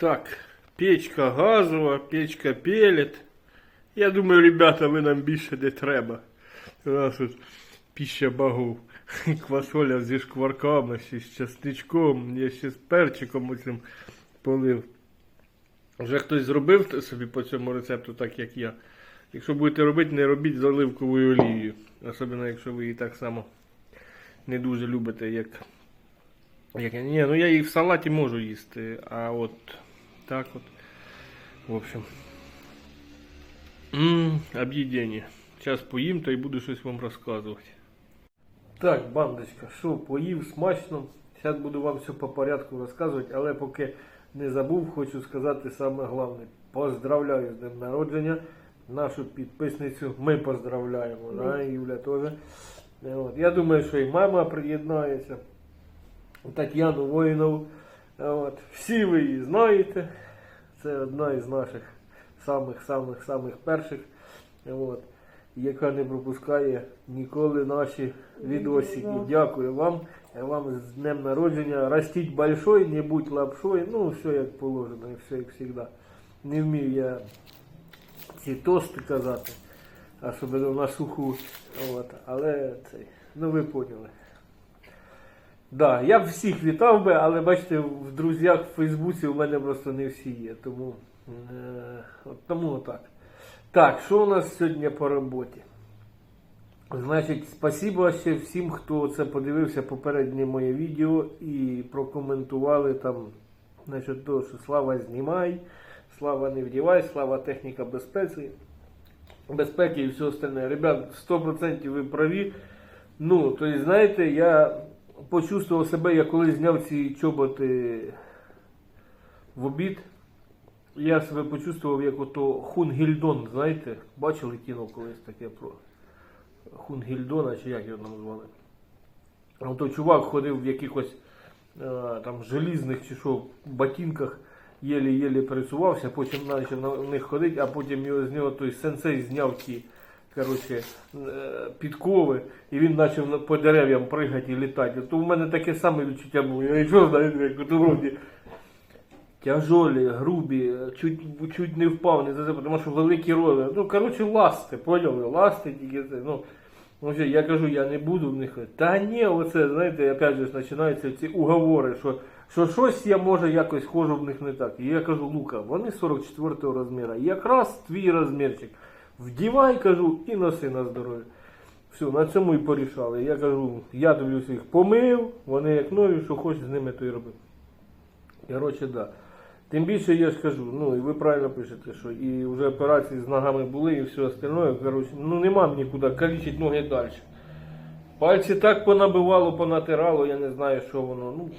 Так, печка газова, печка пелет. Я думаю, ребята, ви нам більше не треба. У нас тут піща богов. Квасоля зі шкварками, ще з часничком, я ще з перчиком оцим полив. Вже хтось зробив собі по цьому рецепту, так як я. Якщо будете робити, не робіть з оливковою олією. Особливо, якщо ви її так само не дуже любите, як. як. Ні, ну я її в салаті можу їсти, а от так от. В общем. Об'їдення. Зараз поїм, то й буду щось вам розказувати. Так, бандочка, що, поїв смачно. Зараз буду вам все по порядку розказувати, але поки не забув, хочу сказати саме головне. Поздравляю з днем народження. Нашу підписницю ми поздравляємо, да, Юля теж. Я думаю, що і мама приєднається. Тетяну Воїнову. От. Всі ви її знаєте. Це одна із наших самих-самих-самих перших. От. Яка не пропускає ніколи наші відосики. Дякую вам. Вам з днем народження. Ростіть большой, не будь лапшой. Ну, все як положено, і все як завжди. Не вмію я ці тости казати, особливо на суху. От. Але цей, ну ви поняли. Да, я б всіх вітав би, але бачите, в друзях в Фейсбуці у мене просто не всі є. Тому, е, от тому отак. Так, що у нас сьогодні по роботі? Значить, спасибо ще всім, хто це подивився попереднє моє відео і прокоментували там, значить, то, що слава знімай, слава не вдівай, слава техніка безпеки, безпеки і все остальне. Ребят, 100% ви праві. Ну, то есть, знаєте, я почувствував себе, я коли зняв ці чоботи в обід. Я себе почувствував як ото Хунгільдон, знаєте, бачили кіно колись таке про Хунгільдона, чи як його назвали. Ото чувак ходив в якихось е, там желізних чи що ботинках, єлі-єлі пересувався, потім почав на них ходити, а потім його з нього той сенсей зняв ті коротше, е, підкови, і він почав по дерев'ям пригати і літати. То в мене таке саме відчуття було. Я нічого знаю, як от вроді тяжолі, грубі, чуть, чуть не впав, не зазив, тому що великі роли. Ну, коротше, ласти, поняли, ласти тільки це. Ну, ну, вже я кажу, я не буду в них. Та ні, оце, знаєте, опять же, починаються ці уговори, що, що щось я може якось хожу в них не так. І я кажу, Лука, вони 44 розміру. Якраз твій розмірчик. Вдівай, кажу, і носи на здоров'я. Все, на цьому і порішали. Я кажу, я тобі всіх помив, вони як нові, що хочеш з ними, то й роби. Коротше, да. Тим більше я ж кажу, ну і ви правильно пишете, що і вже операції з ногами були і все остальное. Коротше, ну нема мені куди калічити ноги далі. Пальці так понабивало, понатирало, я не знаю, що воно. Ну,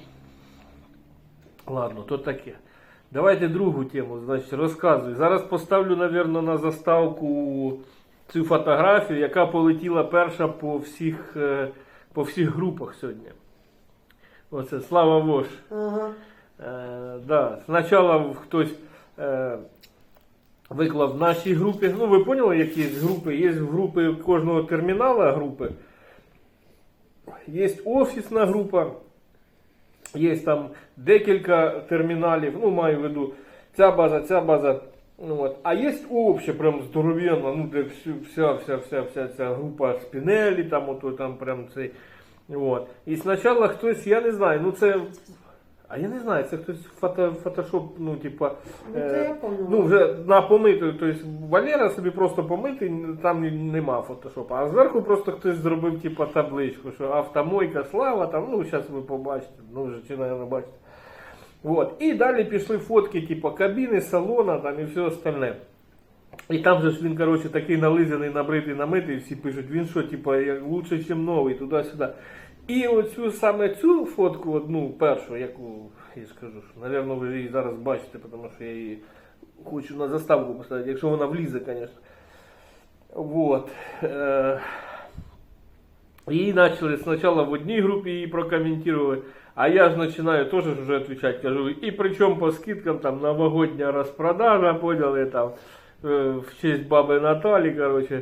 ладно, то таке. Давайте другу тему, значить, розказуй. Зараз поставлю, напевно, на заставку цю фотографію, яка полетіла перша по всіх, е, по всіх групах сьогодні. Оце слава Вош. Ага. Е, да. Спочатку хтось е, виклав в нашій групі. Ну, ви поняли, які є групи? Є групи кожного термінала групи. Є офісна група, є там декілька терміналів, ну, маю в виду, ця база, ця база. Ну, от. А є обще прям здоров'яна, ну, де вся, вся, вся, вся ця група спінелі, там, ото, там прям цей. От. І спочатку хтось, я не знаю, ну це. А я не знаю, це хтось фото, фотошоп, ну, типа. Ну, поняла. ну, вже на помиту, тобто Валера собі просто помитий, там нема фотошопа. А зверху просто хтось зробив, типа, табличку, що автомойка, слава, там, ну, зараз ви побачите, ну, вже чи, наверное, бачите. Вот. І далі пішли фотки, типа, кабіни, салона там і все остальне. І там же ж він, коротше, такий нализаний, набритий, намитий, всі пишуть, він що, типа, як лучше, ніж новий, туди-сюди. І оцю саме цю фотку, одну першу, яку я скажу, що, напевно, ви її зараз бачите, тому що я її хочу на заставку поставити, якщо вона влізе, звісно. Вот. Е, Її почали спочатку в одній групі її прокоментували, а я ж починаю теж вже відповідати, кажу, і причому по скидкам там новогодня розпродажа, поняли, там, е, в честь баби Наталі, короче,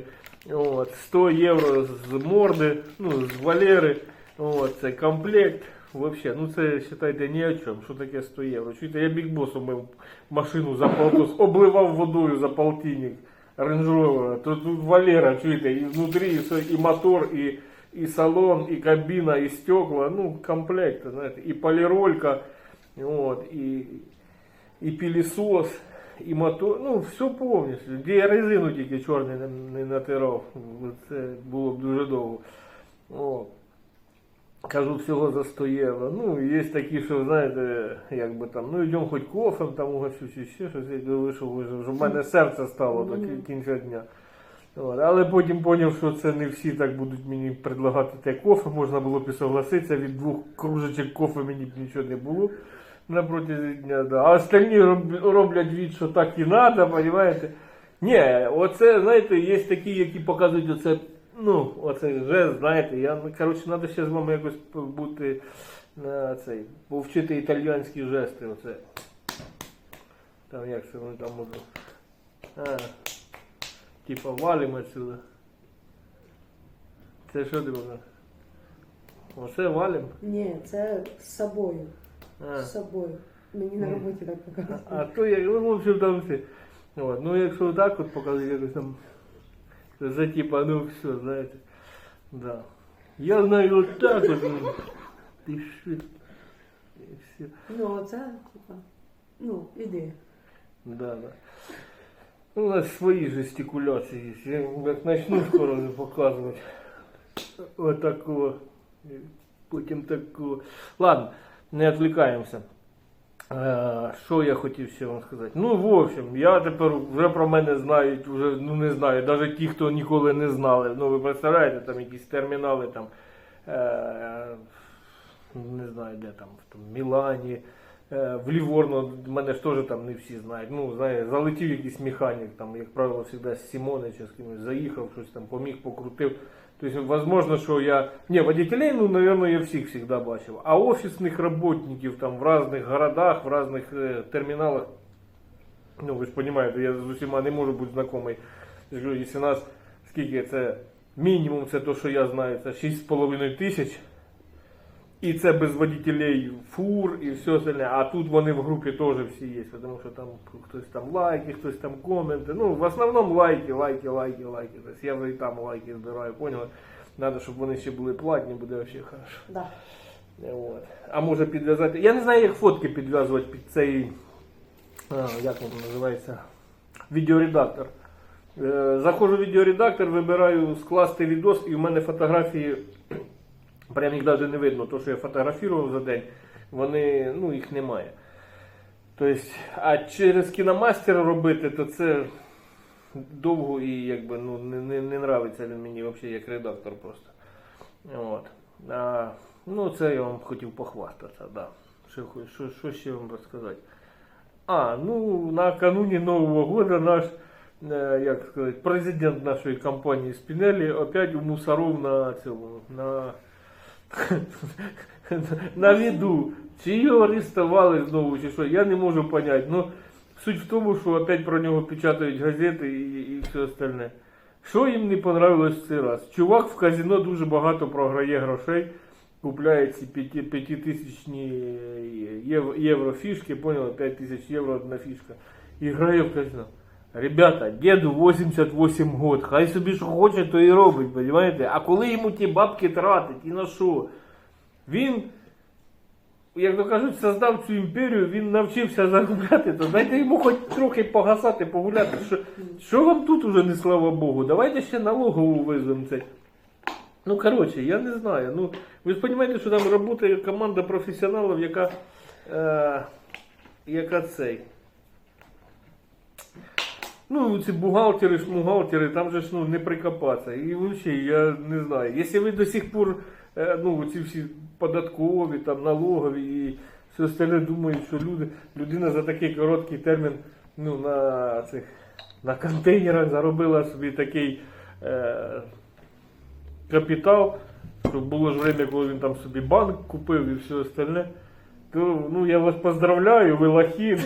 от, 100 євро з морди, ну, з Валери, от, це комплект, Вообще, ну це вважайте ні о чому. Що таке 100 євро? Чуєте, я бікбосом мив машину за полтос, обливав водою за полтинник Range Rover. То тут Валера, чуєте, і внутрі і, все, і мотор, і, і салон, і кабіна, і стекла, ну, комплект, знаєте, і поліролька, от, і, і пилісос, і мотор, ну, все повністю. Де я резину тільки чорний не, не натирав, це було б дуже довго. От. Кажу, всього за 100 євро. Ну, є такі, що, знаєте, як би там, ну йдемо хоч кофем, там угощу чи ще щось, я вийшов, вийшов, що в мене серце стало до кінця дня. От. Але потім зрозумів, що це не всі так будуть мені предлагати те кофе, можна було б і согласитися, від двох кружечок кофе мені б нічого не було на протязі дня. Да. А остальні роблять від, що так і треба, розумієте? Ні, оце, знаєте, є такі, які показують оце, ну, оце жест, знаєте, я, ну, коротше, треба ще з вами якось бути на цей, повчити італійські жести, оце. Там як це вони там можуть. А, типа валимо отсюда. Це що ти показав? Оце валим. Ні, це з собою. А. З собою. Мені на роботі так показують. А то я, ну, в общем, там все. От. Ну, якщо так от показати, якось там, за типа, ну все, знаєте. Да. Я знаю от так от. ну, Ти що? І все. Ну, оце, типа, ну, ідея. Да, да. Ну, У нас свої жестикуляції є. Я як начну скоро показувати. Вот такого. І Потім такого. Ладно, не відвлікаємося. Е, Що я хотів ще вам сказати? Ну, в общем, я тепер вже про мене знають, вже ну не знаю, навіть ті, хто ніколи не знали. Ну, ви представляєте, там якісь термінали там. Е, не знаю, де там, в Мілані, в Ліворно, мене ж теж там не всі знають. Ну, знає, залетів якийсь механік, там, як правило, завжди з Сімони чи з кимось заїхав, щось там поміг, покрутив. Тобто, возможно, що я... Не, водителей, ну, наверное, я всіх всегда бачив. А офісних работників там в різних городах, в різних е, терміналах, ну, ви ж розумієте, я з усіма не можу бути знайомий. Якщо нас, скільки це, мінімум, це то, що я знаю, це 6,5 тисяч. І це без водителей фур і все остальне. А тут вони в групі теж всі є, тому що там хтось там лайки, хтось там коменти. Ну, в основному лайки, лайки, лайки, лайки. Тобто я вже і там лайки збираю, поняли? Треба, щоб вони ще були платні, буде взагалі хорошо. Да. От. А може підв'язати. Я не знаю, як фотки підв'язувати під цей. А, як він називається? Відеоредактор. Е, Заходжу в відеоредактор, вибираю скласти відос, і в мене фотографії. Прям їх навіть не видно, то що я фотографував за день, вони, ну, їх немає. Тобто, а через кіномастер робити, то це довго і якби ну, не, не, не нравиться він мені взагалі як редактор просто. От. А, ну, це я вам хотів похвастатися, да. Що, що, що ще вам розказати? А, ну, накануні Нового года наш, е, як сказати, президент нашої компанії Спінелі опять у мусоров на цьому, на, на віду. Чи його арестували знову, чи що, я не можу поняти. Ну, суть в тому, що опять про нього печатають газети і, і все остальне. Що їм не понравилось в цей раз? Чувак в казино дуже багато програє грошей, купляє ці п'яти- п'ятитисячні євро, фішки, поняли, 5 тисяч євро одна фішка. І грає в казино. Ребята, деду 88 год, хай собі що хоче, то і робить, понимаєте? А коли йому ті бабки тратить і на що? Він, як то кажуть, создав цю імперію, він навчився заробляти, то дайте йому хоч трохи погасати, погуляти. Що, що вам тут уже не слава Богу? Давайте ще налогову визвемо це. Ну, коротше, я не знаю. Ну, ви ж розумієте, що там працює команда професіоналів, яка, е, яка цей. Ну, ці бухгалтери, шмугалтери, там же ж ну, не прикопатися. І взагалі, я не знаю. Якщо ви до сих пор, е, ну, ці всі податкові, там, налогові і все остальне думають, що люди, людина за такий короткий термін ну, на, цих, на контейнерах заробила собі такий е, капітал, що було ж время, коли він там собі банк купив і все остальне. То ну, я вас поздравляю, ви лохи.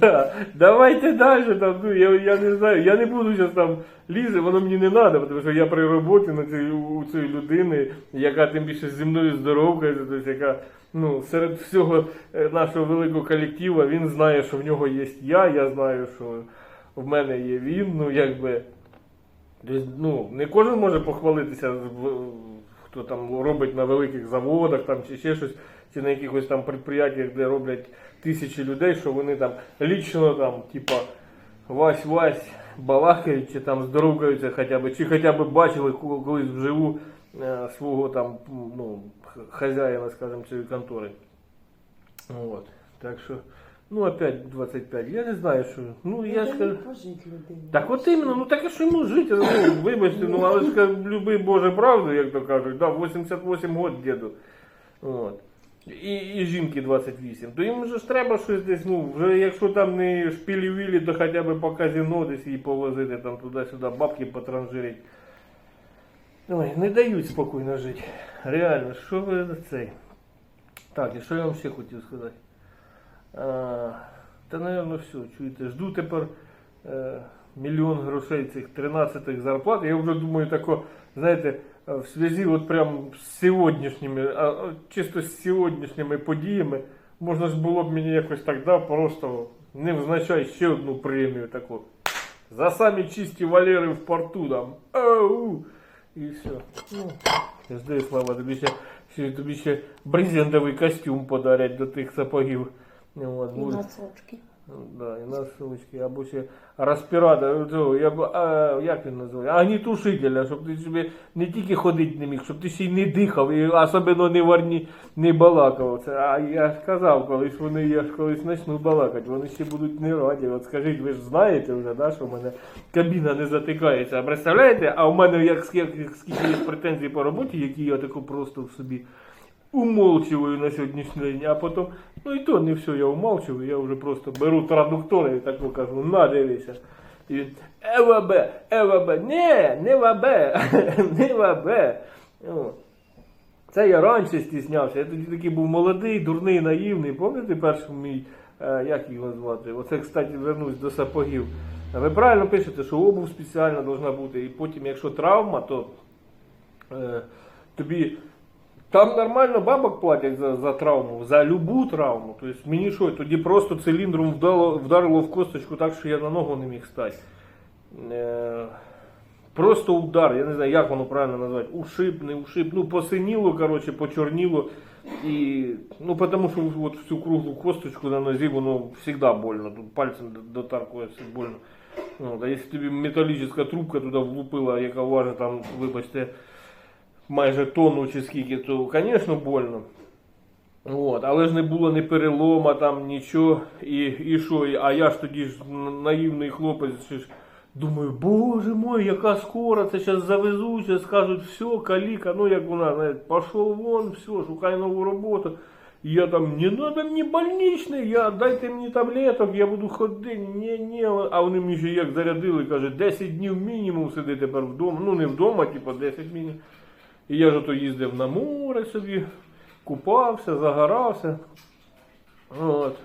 да. Давайте далі. Там, ну, я, я не знаю, я не буду зараз там лізе, воно мені не треба, тому що я при роботі на цій, у цієї людини, яка тим більше зі мною здоровкається, тобто, яка ну, серед всього е, нашого великого колективу, він знає, що в нього є я, я знаю, що в мене є він, ну якби. Ну, не кожен може похвалитися, хто там робить на великих заводах там, чи ще щось, чи на якихось там підприємствах, де роблять тисячі людей, що вони там лічно там, типа, вась-вась балакають, чи там здоровкаються хоча б, чи хоча б бачили колись вживу е, свого там, ну, хазяїна, скажімо, цієї контори. Вот. Так що, ну опять 25. Я не знаю, що. Ну я ж кажу. пожить людині. Так от іменно, ну так а що йому жити? Ну, вибачте, ну але ж ка- люби Боже правду, як то кажуть, да, 88 год діду. От. І, і жінки 28. То їм же ж треба щось десь, ну, вже якщо там не шпілі-вілі, то хоча б по казино десь її повозити, там туди-сюди, бабки потранжирить. Ой, не дають спокійно жити. Реально, що ви за цей? Так, і що я вам ще хотів сказати? А, та, напевно, все, чуєте, жду тепер е, мільйон грошей цих 13 зарплат. Я вже думаю, тако, знаєте, е, в зв'язі от прям з сьогоднішніми, чисто з сьогоднішніми подіями, можна ж було б мені якось так, да, просто не взначай ще одну премію таку. За самі чисті валери в порту там. Ау! І все. Ну, я слава, тобі ще, тобі ще брезентовий костюм подарять до тих сапогів. Ну, от, І буде. носочки. Да, і носочки, або ще респіратор, цього, я, б- а, як він називає? Агнітушителя, щоб ти собі не тільки ходити не міг, щоб ти ще й не дихав, і особливо не варні, не балакав. Це, а я ж казав, колись вони, я ж колись почну балакати, вони ще будуть не раді. От скажіть, ви ж знаєте вже, да, що в мене кабіна не затикається. Представляєте, а в мене як скільки, скільки є претензій по роботі, які я таку просто в собі умолчиваю на сьогоднішній день, а потім, ну і то не все я умалчиваю, я вже просто беру традуктори і так кажу, на дивися. І він ЕВБ, ЕВБ, не, не ВБ, не ВБ. Це я раніше стіснявся. Я тоді такий був молодий, дурний, наївний. Пам'ятаєте перший мій, е, як його звати? Оце, кстати, вернусь до сапогів. Ви правильно пишете, що обув спеціальна повинна бути, і потім, якщо травма, то е, тобі там нормально бабок платять за, за травму, за любу травму. Тобто мені що, тоді просто циліндром вдало, вдарило в косточку так, що я на ногу не міг стати. Е, просто удар, я не знаю, як воно правильно назвати. Ушиб, не ушиб, ну посиніло, коротше, почорніло. І, ну, тому що от всю круглу косточку на нозі, воно завжди больно. Тут пальцем дотаркується больно. От, а якщо тобі металічна трубка туди влупила, яка важить там, вибачте, майже тонну чи скільки, то, звісно, больно. От, але ж не було ні перелома, там нічого. І, і що? А я ж тоді ж наївний хлопець, ж думаю, боже мой, яка скоро, це зараз завезуть, зараз скажуть, все, каліка, ну як вона, знаєте, пішов вон, все, шукай нову роботу. Я там, не надо мені больничний, я, дайте мені таблеток, я буду ходити, ні, ні. А вони мені ще як зарядили, каже, 10 днів мінімум сиди тепер вдома. Ну не вдома, типу 10 мінімум. І я ж ото їздив на море собі, купався, загорався. От.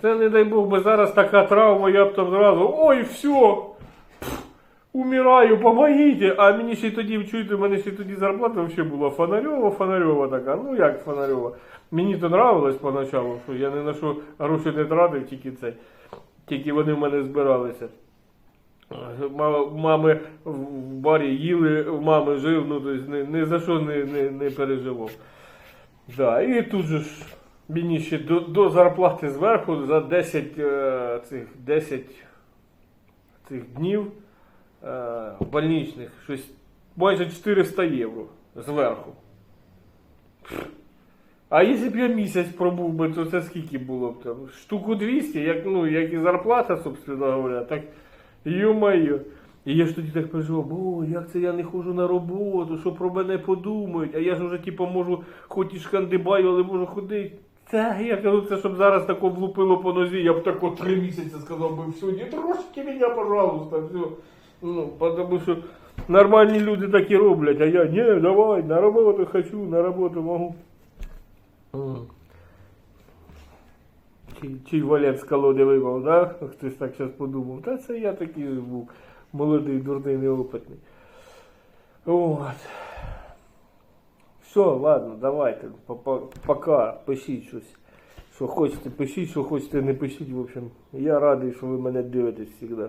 Це не дай Бог, бо зараз така травма, я б там зразу, ой, все, умираю, помогите. А мені ще тоді, чуєте, мене ще тоді зарплата взагалі була фонарьова, фонарьова така. Ну як фонарьова. Мені то нравилось поначалу, що я ні на що гроші не тратив, тільки це. Тільки вони в мене збиралися. Ма- Мами в барі їли, в мами жив, ну тобто ні, ні за що не, не, не переживав. Да, і тут же ж мені ще до, до зарплати зверху за 10 е, цих 10 цих днів е, больничних, щось майже 400 євро зверху. А якщо б я місяць пробув би, то це скільки було б там? Штуку 200, як, ну, як і зарплата, собственно говоря, так ё-моё. І я ж тоді так переживав, бо як це я не ходжу на роботу, що про мене подумають, а я ж вже типу, можу, хоч і шкандибаю, але можу ходити. Це я кажу, це щоб зараз тако влупило по нозі, я б тако три місяці сказав би, все, не трошки мене, пожалуйста, все. Ну, тому що нормальні люди так і роблять, а я, ні, давай, на роботу хочу, на роботу можу. М. Чи, чи валет з колоди випав, да? Хтось так зараз подумав. Та це я такий був молодий, дурний, неопитний. От. Все, ладно, давайте. Пока пишіть щось. Що хочете, пишіть, що хочете, не пишіть, в общем. Я радий, що ви мене дивитесь завжди.